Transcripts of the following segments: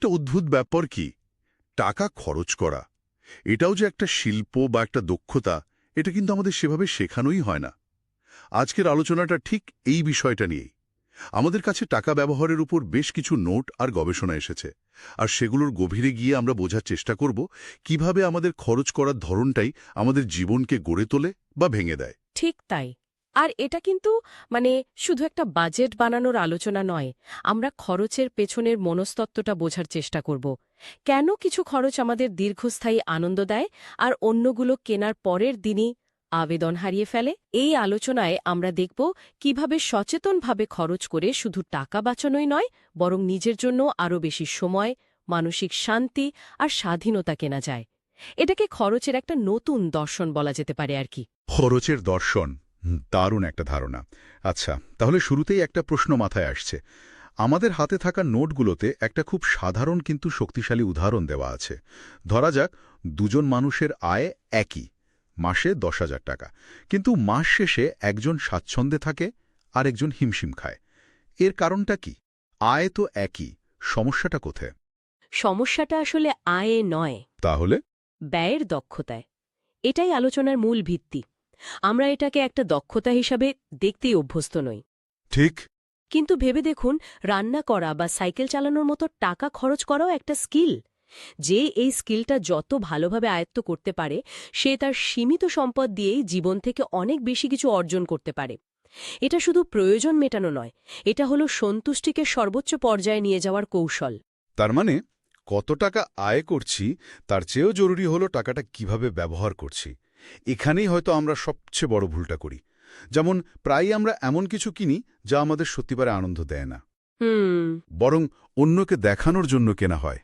একটা অদ্ভুত ব্যাপার কি? টাকা খরচ করা। এটাও যে একটা শিল্প বা একটা দক্ষতা, এটা কিন্তু আমাদের সেভাবে শেখানোই হয় না। আজকের আলোচনাটা ঠিক এই বিষয়টা নিয়েই। আমাদের কাছে টাকা ব্যবহারের উপর বেশ কিছু নোট আর গবেষণা এসেছে। আর সেগুলোর গভীরে গিয়ে আমরা বোঝার চেষ্টা করব কীভাবে আমাদের খরচ করার ধরনটাই আমাদের জীবনকে গড়ে তোলে বা ভেঙে দেয়। ঠিক তাই। আর এটা কিন্তু মানে শুধু একটা বাজেট বানানোর আলোচনা নয়, আমরা খরচের পেছনের মনস্তত্ত্বটা বোঝার চেষ্টা করব। কেন কিছু খরচ আমাদের দীর্ঘস্থায়ী আনন্দ দেয় আর অন্যগুলো কেনার পরের দিনই আবেদন হারিয়ে ফেলে? এই আলোচনায় আমরা দেখব কীভাবে সচেতনভাবে খরচ করে শুধু টাকা বাঁচানোই নয়, বরং নিজের জন্য আরও বেশি সময়, মানসিক শান্তি আর স্বাধীনতা কেনা যায়। এটাকে খরচের একটা নতুন দর্শন বলা যেতে পারে আর কি। খরচের দর্শন। দারুণ একটা ধারণা। আচ্ছা তাহলে শুরুতেই একটা প্রশ্ন মাথায় আসছে। আমাদের হাতে থাকা নোটগুলোতে একটা খুব সাধারণ কিন্তু শক্তিশালী উদাহরণ দেওয়া আছে। ধরা যাক দুজন মানুষের আয় একই মাসে দশ হাজার টাকা। কিন্তু মাস শেষে একজন স্বাচ্ছন্দ্যে থাকে আর একজন হিমশিম খায়। এর কারণটা কি? আয় তো একই সমস্যাটা কোথায়? সমস্যাটা আসলে আয়ে নয় তাহলে? ব্যয়ের দক্ষতায়। এটাই আলোচনার মূল ভিত্তি। আমরা এটাকে একটা দক্ষতা হিসাবে দেখতেই অভ্যস্ত নই। ঠিক। কিন্তু ভেবে দেখুন রান্না করা বা সাইকেল চালানোর মতো টাকা খরচ করাও একটা স্কিল। যে এই স্কিলটা যত ভালোভাবে আয়ত্ত করতে পারে সে তার সীমিত সম্পদ দিয়েই জীবন থেকে অনেক বেশি কিছু অর্জন করতে পারে। এটা শুধু প্রয়োজন মেটানো নয় এটা হলো সন্তুষ্টিকে সর্বোচ্চ পর্যায়ে নিয়ে যাওয়ার কৌশল। তার মানে কত টাকা আয় করছি তার চেয়েও জরুরি হলো টাকাটা কীভাবে ব্যবহার করছি। এখানেই হয়তো আমরা সবচেয়ে বড় ভুলটা করি। যেমন প্রায়ই আমরা এমন কিছু কিনি যা আমাদের সত্যিবারে আনন্দ দেয় না। বরং অন্যকে দেখানোর জন্য কেনা হয়।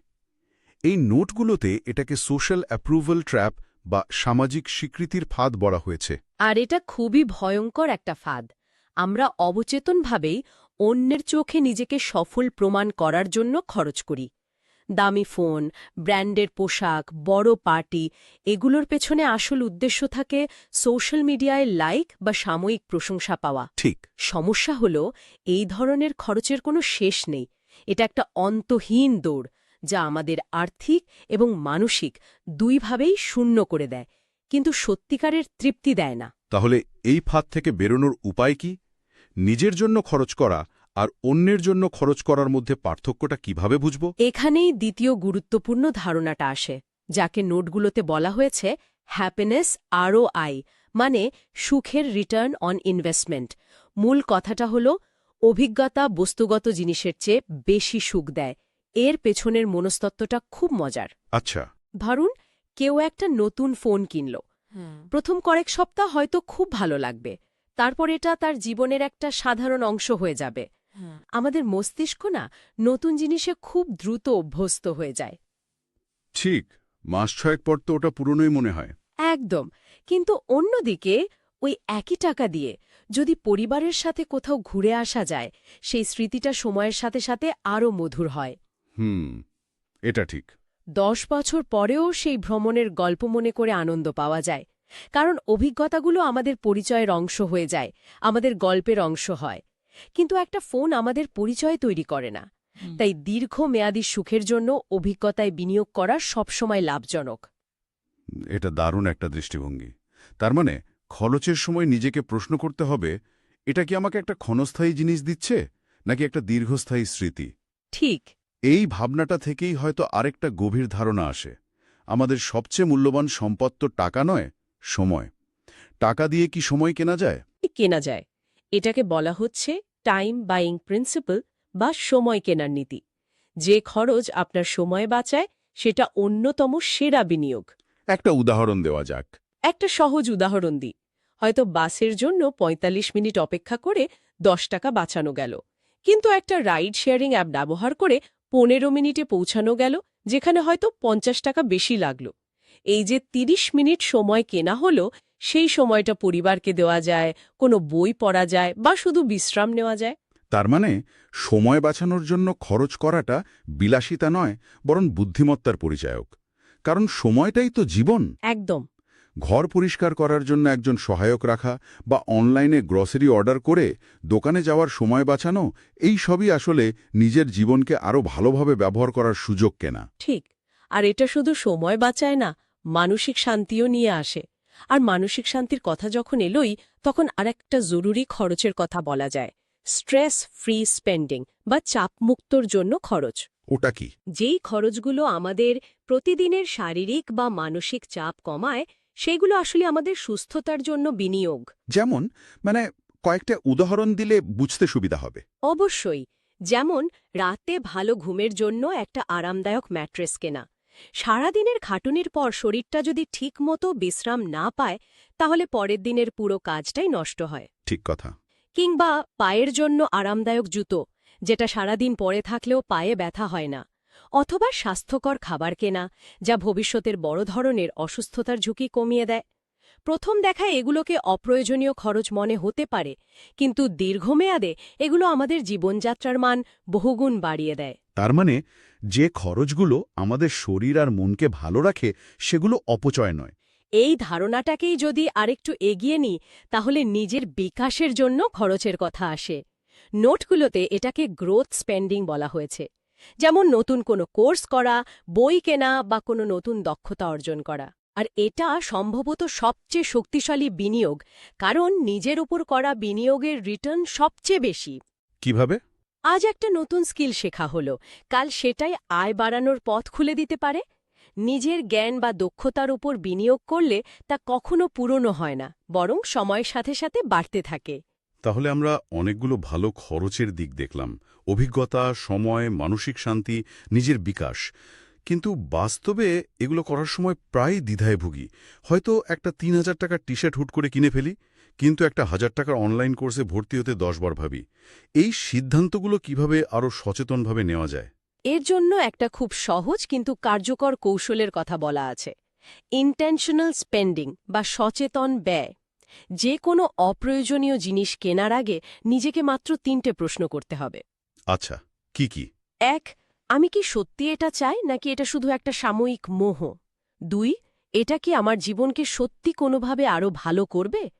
এই নোটগুলোতে এটাকে সোশ্যাল অ্যাপ্রুভাল ট্র্যাপ বা সামাজিক স্বীকৃতির ফাঁদ বলা হয়েছে। আর এটা খুবই ভয়ঙ্কর একটা ফাঁদ। আমরা অবচেতনভাবেই অন্যের চোখে নিজেকে সফল প্রমাণ করার জন্য খরচ করি। দামি ফোন ব্র্যান্ডের পোশাক বড় পার্টি এগুলোর পেছনে আসল উদ্দেশ্য থাকে সোশ্যাল মিডিয়ায় লাইক বা সাময়িক প্রশংসা পাওয়া। ঠিক। সমস্যা হল এই ধরনের খরচের কোনো শেষ নেই। এটা একটা অন্তহীন দৌড় যা আমাদের আর্থিক এবং মানসিক দুইভাবেই শূন্য করে দেয় কিন্তু সত্যিকারের তৃপ্তি দেয় না। তাহলে এই ফাঁদ থেকে বেরোনোর উপায় কি? নিজের জন্য খরচ করা আর অন্যের জন্য খরচ করার মধ্যে পার্থক্যটা কীভাবে বুঝব? এখানেই দ্বিতীয় গুরুত্বপূর্ণ ধারণাটা আসে যাকে নোটগুলোতে বলা হয়েছে হ্যাপিনেস আরও আই মানে সুখের রিটার্ন অন ইনভেস্টমেন্ট। মূল কথাটা হল অভিজ্ঞতা বস্তুগত জিনিসের চেয়ে বেশি সুখ দেয়। এর পেছনের মনস্তত্ত্বটা খুব মজার। আচ্ছা। ধরুন কেউ একটা নতুন ফোন কিনল। প্রথম কয়েক সপ্তাহ হয়তো খুব ভালো লাগবে। তারপর এটা তার জীবনের একটা সাধারণ অংশ হয়ে যাবে। আমাদের মস্তিষ্ক না নতুন জিনিসে খুব দ্রুত অভ্যস্ত হয়ে যায়। ঠিক মাস ছয়েক পর তো ওটা পুরনোই মনে হয়। একদম কিন্তু অন্যদিকে ওই একই টাকা দিয়ে যদি পরিবারের সাথে কোথাও ঘুরে আসা যায় সেই স্মৃতিটা সময়ের সাথে সাথে আরও মধুর হয়। হুম এটা ঠিক। দশ বছর পরেও সেই ভ্রমণের গল্প মনে করে আনন্দ পাওয়া যায় কারণ অভিজ্ঞতাগুলো আমাদের পরিচয়ের অংশ হয়ে যায় আমাদের গল্পের অংশ হয়। কিন্তু একটা ফোন আমাদের পরিচয় তৈরি করে না। তাই দীর্ঘমেয়াদী সুখের জন্য অভিজ্ঞতায় বিনিয়োগ করা সবসময় লাভজনক। এটা দারুণ একটা দৃষ্টিভঙ্গি। তার মানে খরচের সময় নিজেকে প্রশ্ন করতে হবে এটা কি আমাকে একটা ক্ষণস্থায়ী জিনিস দিচ্ছে নাকি একটা দীর্ঘস্থায়ী স্মৃতি? ঠিক। এই ভাবনাটা থেকেই হয়তো আরেকটা গভীর ধারণা আসে। আমাদের সবচেয়ে মূল্যবান সম্পদ তো টাকা নয় সময়। টাকা দিয়ে কি সময় কেনা যায়? কেনা যায়। এটাকে বলা হচ্ছে টাইম বাইং প্রিন্সিপাল বা সময় কেনার নীতি। যে খরচ আপনার সময় বাঁচায় সেটা অন্যতম সেরা বিনিয়োগ। একটা উদাহরণ দেওয়া যাক। একটা সহজ উদাহরণ দিই। হয়তো বাসের জন্য ৪৫ মিনিট অপেক্ষা করে দশ টাকা বাঁচানো গেল। কিন্তু একটা রাইড শেয়ারিং অ্যাপ ব্যবহার করে পনেরো মিনিটে পৌঁছানো গেল যেখানে হয়তো পঞ্চাশ টাকা বেশি লাগল। এই যে ৩০ মিনিট সময় কেনা হলো সেই সময়টা পরিবারকে দেওয়া যায় কোনো বই পড়া যায় বা শুধু বিশ্রাম নেওয়া যায়। তার মানে সময় বাঁচানোর জন্য খরচ করাটা বিলাসিতা নয় বরং বুদ্ধিমত্তার পরিচায়ক। কারণ সময়টাই তো জীবন। একদম। ঘর পরিষ্কার করার জন্য একজন সহায়ক রাখা বা অনলাইনে গ্রসারি অর্ডার করে দোকানে যাওয়ার সময় বাঁচানো এই সবই আসলে নিজের জীবনকে আরও ভালোভাবে ব্যবহার করার সুযোগ কেনা। ঠিক। আর এটা শুধু সময় বাঁচায় না মানসিক শান্তিও নিয়ে আসে। আর মানসিক শান্তির কথা যখন এলোই তখন আরেকটা জরুরি খরচের কথা বলা যায়। স্ট্রেস ফ্রি স্পেন্ডিং বা চাপমুক্তর জন্য খরচ। ওটা কি? যেই খরচগুলো আমাদের প্রতিদিনের শারীরিক বা মানসিক চাপ কমায় সেগুলো আসলে আমাদের সুস্থতার জন্য বিনিয়োগ। যেমন মানে কয়েকটা উদাহরণ দিলে বুঝতে সুবিধা হবে। অবশ্যই। যেমন রাতে ভালো ঘুমের জন্য একটা আরামদায়ক ম্যাট্রেস কেনা। সারাদিনের খাটুনির পর শরীরটা যদি ঠিকমতো বিশ্রাম না পায় তাহলে পরের দিনের পুরো কাজটাই নষ্ট হয়। ঠিক কথা। কিংবা পায়ের জন্য আরামদায়ক জুতো যেটা সারাদিন পরে থাকলেও পায়ে ব্যথা হয় না অথবা স্বাস্থ্যকর খাবার কেনা যা ভবিষ্যতের বড় ধরনের অসুস্থতার ঝুঁকি কমিয়ে দেয়। প্রথম দেখায় এগুলোকে অপ্রয়োজনীয় খরচ মনে হতে পারে কিন্তু দীর্ঘমেয়াদে এগুলো আমাদের জীবনযাত্রার মান বহুগুণ বাড়িয়ে দেয়। তার মানে যে খরচগুলো আমাদের শরীর আর মনকে ভালো রাখে সেগুলো অপচয় নয়। এই ধারণাটাকেই যদি আরেকটু এগিয়ে নিই তাহলে নিজের বিকাশের জন্য খরচের কথা আসে। নোটগুলোতে এটাকে গ্রোথ স্পেন্ডিং বলা হয়েছে। যেমন নতুন কোনো কোর্স করা বই কেনা বা কোনো নতুন দক্ষতা অর্জন করা। আর এটা সম্ভবত সবচেয়ে শক্তিশালী বিনিয়োগ কারণ নিজের উপর করা বিনিয়োগের রিটার্ন সবচেয়ে বেশি। কীভাবে? আজ একটা নতুন স্কিল শেখা হলো। কাল সেটাই আয় বাড়ানোর পথ খুলে দিতে পারে। নিজের জ্ঞান বা দক্ষতার উপর বিনিয়োগ করলে তা কখনো পুরনো হয় না বরং সময়ের সাথে সাথে বাড়তে থাকে। তাহলে আমরা অনেকগুলো ভালো খরচের দিক দেখলাম। অভিজ্ঞতা সময় মানসিক শান্তি নিজের বিকাশ। কিন্তু বাস্তবে এগুলো করার সময় প্রায় দ্বিধায় ভুগি। হয়তো একটা তিন হাজার টাকার টি শার্ট হুট করে কিনে ফেলি কিন্তু একটা হাজার টাকার অনলাইন কোর্সে ভর্তি হতে দশবার ভাবি। এই সিদ্ধান্তগুলো কীভাবে আরও সচেতনভাবে নেওয়া যায়? এর জন্য একটা খুব সহজ কিন্তু কার্যকর কৌশলের কথা বলা আছে। ইন্টেনশনাল স্পেন্ডিং বা সচেতন ব্যয়। যে কোনো অপ্রয়োজনীয় জিনিস কেনার আগে নিজেকে মাত্র তিনটে প্রশ্ন করতে হবে। আচ্ছা কি কি? এক আমি কি সত্যি এটা চাই নাকি এটা শুধু একটা সাময়িক মোহ? দুই এটা কি আমার জীবনকে সত্যি কোনোভাবে আরও ভালো করবে?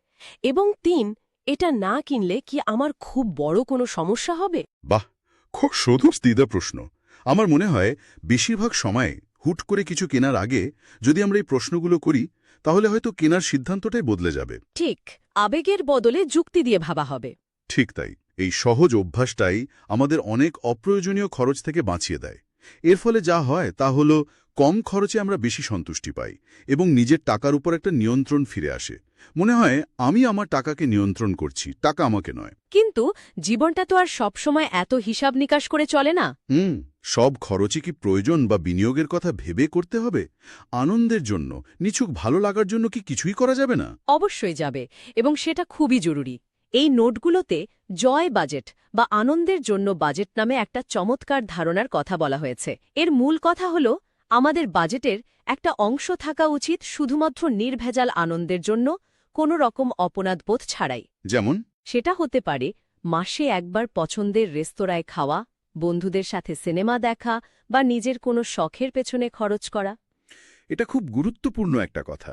এবং তিন এটা না কিনলে কি আমার খুব বড় কোনো সমস্যা হবে? বাহ খুব শুধু দ্বিধা প্রশ্ন। আমার মনে হয় বেশিরভাগ সময়ে হুট করে কিছু কেনার আগে যদি আমরা এই প্রশ্নগুলো করি তাহলে হয়তো কেনার সিদ্ধান্তটাই বদলে যাবে। ঠিক আবেগের বদলে যুক্তি দিয়ে ভাবা হবে। ঠিক তাই। এই সহজ অভ্যাসটাই আমাদের অনেক অপ্রয়োজনীয় খরচ থেকে বাঁচিয়ে দেয়। এর ফলে যা হয় তা হল কম খরচে আমরা বেশি সন্তুষ্টি পাই এবং নিজের টাকার উপর একটা নিয়ন্ত্রণ ফিরে আসে। মনে হয় আমি আমার টাকাকে নিয়ন্ত্রণ করছি টাকা আমাকে নয়। কিন্তু জীবনটা তো আর সবসময় এত হিসাব নিকাশ করে চলে না। হুম সব খরচে কি প্রয়োজন বা বিনিয়োগের কথা ভেবে করতে হবে? আনন্দের জন্য নিছুক ভালো লাগার জন্য কি কিছুই করা যাবে না? অবশ্যই যাবে এবং সেটা খুবই জরুরি। এই নোটগুলোতে জয় বাজেট বা আনন্দের জন্য বাজেট নামে একটা চমৎকার ধারণার কথা বলা হয়েছে। এর মূল কথা হল আমাদের বাজেটের একটা অংশ থাকা উচিত শুধুমাত্র নির্ভেজাল আনন্দের জন্য কোনো রকম অপরাধবোধ ছাড়াই। যেমন? সেটা হতে পারে মাসে একবার পছন্দের রেস্তোরাঁয় খাওয়া বন্ধুদের সাথে সিনেমা দেখা বা নিজের কোনো শখের পেছনে খরচ করা। এটা খুব গুরুত্বপূর্ণ একটা কথা।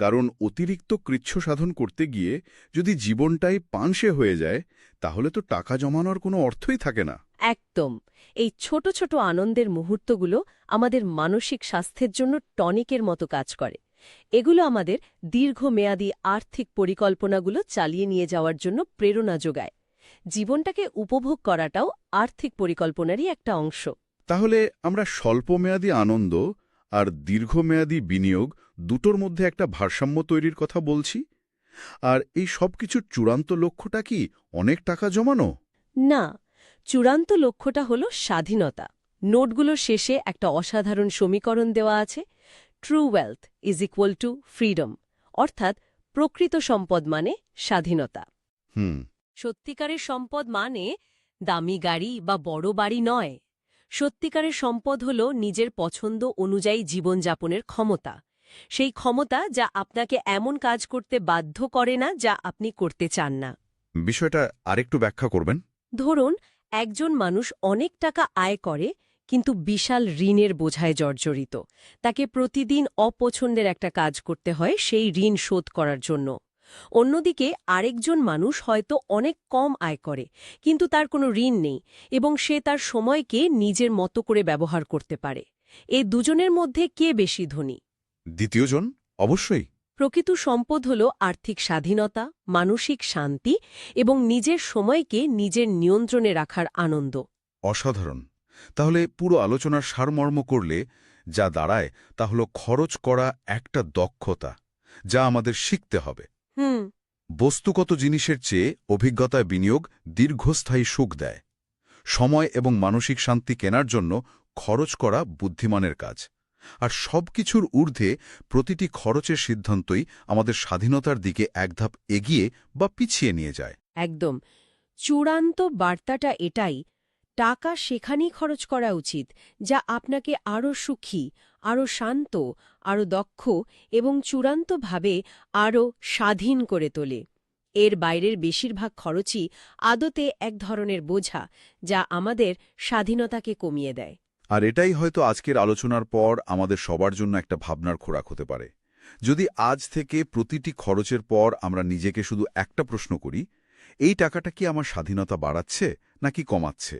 কারণ অতিরিক্ত কৃচ্ছ সাধন করতে গিয়ে যদি জীবনটাই পানসে হয়ে যায় তাহলে তো টাকা জমানোর কোনো অর্থই থাকে না। একদম। এই ছোট ছোট আনন্দের মুহূর্তগুলো আমাদের মানসিক স্বাস্থ্যের জন্য টনিকের মতো কাজ করে। এগুলো আমাদের দীর্ঘমেয়াদী আর্থিক পরিকল্পনাগুলো চালিয়ে নিয়ে যাওয়ার জন্য প্রেরণা যোগায়। জীবনটাকে উপভোগ করাটাও আর্থিক পরিকল্পনারই একটা অংশ। তাহলে আমরা স্বল্পমেয়াদী আনন্দ আর দীর্ঘমেয়াদী বিনিয়োগ দুটোর মধ্যে একটা ভারসাম্য তৈরির কথা বলছি? আর এই সব কিছুর চূড়ান্ত লক্ষ্যটা কি অনেক টাকা জমানো? না চূড়ান্ত লক্ষ্যটা হল স্বাধীনতা। নোটগুলোর শেষে একটা অসাধারণ সমীকরণ দেওয়া আছে true wealth is equal to freedom অর্থাৎ প্রকৃত সম্পদ মানে স্বাধীনতা। হুম। সত্যিকারের সম্পদ মানে দামি গাড়ি বা বড় বাড়ি নয়। সত্যিকারের সম্পদ হল নিজের পছন্দ অনুযায়ী জীবনযাপনের ক্ষমতা। সেই ক্ষমতা যা আপনাকে এমন কাজ করতে বাধ্য করে না যা আপনি করতে চান না। বিষয়টা আরেকটু ব্যাখ্যা করবেন? ধরুন একজন মানুষ অনেক টাকা আয় করে কিন্তু বিশাল ঋণের বোঝায় জর্জরিত। তাকে প্রতিদিন অপছন্দের একটা কাজ করতে হয় সেই ঋণ শোধ করার জন্য। অন্যদিকে আরেকজন মানুষ হয়তো অনেক কম আয় করে কিন্তু তার কোনো ঋণ নেই এবং সে তার সময়কে নিজের মতো করে ব্যবহার করতে পারে। এই দুজনের মধ্যে কে বেশি ধনী? দ্বিতীয়জন অবশ্যই। প্রকৃত সম্পদ হল আর্থিক স্বাধীনতা মানসিক শান্তি এবং নিজের সময়কে নিজের নিয়ন্ত্রণে রাখার আনন্দ। অসাধারণ। তাহলে পুরো আলোচনার সারমর্ম করলে যা দাঁড়ায় তা হল খরচ করা একটা দক্ষতা যা আমাদের শিখতে হবে। বস্তুগত জিনিসের চেয়ে অভিজ্ঞতায় বিনিয়োগ দীর্ঘস্থায়ী সুখ দেয়। সময় এবং মানসিক শান্তি কেনার জন্য খরচ করা বুদ্ধিমানের কাজ। আর সব কিছুর ঊর্ধ্বে প্রতিটি খরচের সিদ্ধান্তই আমাদের স্বাধীনতার দিকে এক ধাপ এগিয়ে বা পিছিয়ে নিয়ে যায়। একদম। চূড়ান্ত বার্তাটা এটাই টাকা সেখানেই খরচ করা উচিত যা আপনাকে আরও সুখী আরও শান্ত আরও দক্ষ এবং চূড়ান্তভাবে আরও স্বাধীন করে তোলে। এর বাইরের বেশিরভাগ খরচই আদতে এক ধরনের বোঝা যা আমাদের স্বাধীনতাকে কমিয়ে দেয়। আর এটাই হয়তো আজকের আলোচনার পর আমাদের সবার জন্য একটা ভাবনার খোরাক হতে পারে। যদি আজ থেকে প্রতিটি খরচের পর আমরা নিজেকে শুধু একটা প্রশ্ন করি, এই টাকাটা কি আমার স্বাধীনতা বাড়াচ্ছে নাকি কমাচ্ছে?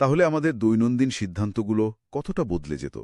তাহলে আমাদের দৈনন্দিন সিদ্ধান্তগুলো কতটা বদলে যেত?